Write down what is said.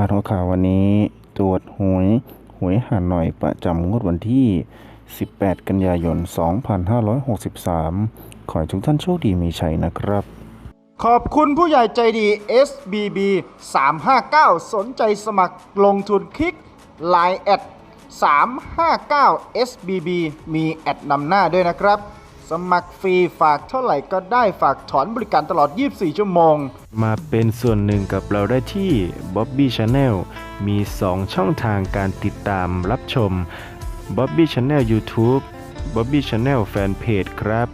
าดหัวข่าววันนี้ตรวจหวยหวยหาหน่อยประจำงวดวันที่ 18 กันยายน 2563 ขอให้ทุกท่านโชคดีมีชัยนะครับ ขอบคุณผู้ใหญ่ใจดี SBB 359 สนใจสมัครลงทุนคลิก Line แอด359 SBB มีแอดนำหน้าด้วยนะครับ สมัครฟรีฝากเท่าไหร่ก็ได้ฝากถอนบริการตลอด 24 ชั่วโมง มาเป็นส่วนหนึ่งกับเราได้ที่ Bobby Channel มี 2 ช่องทางการติดตามรับชม Bobby Channel YouTube Bobby Channel Fanpage ครับ